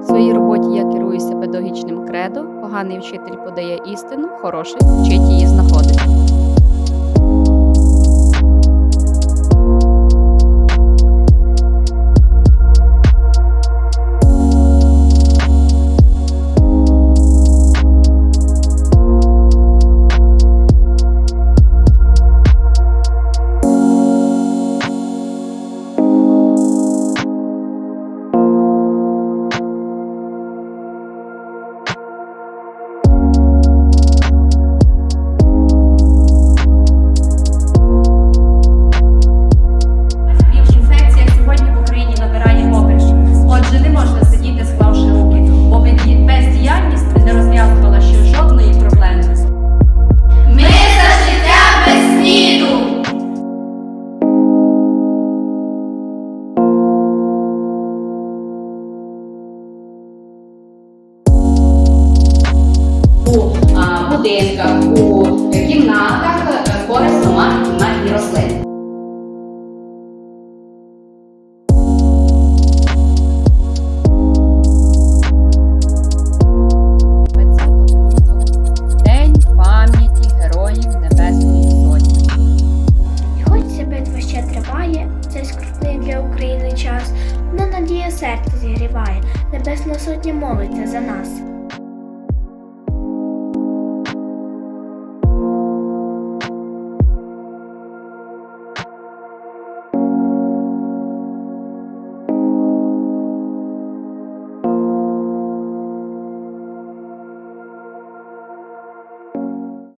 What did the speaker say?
В своїй роботі я керуюся педагогічним кредо, поганий вчитель подає істину, хороший вчить її знаходити. Будинках, у кімнатах корисно мати кімнатні рослини. День пам'яті героїв Небесної Сотні. І хоч битва ще триває, цей скрутний для України час, вона надія серце зігріває, Небесна сотня молиться за нас.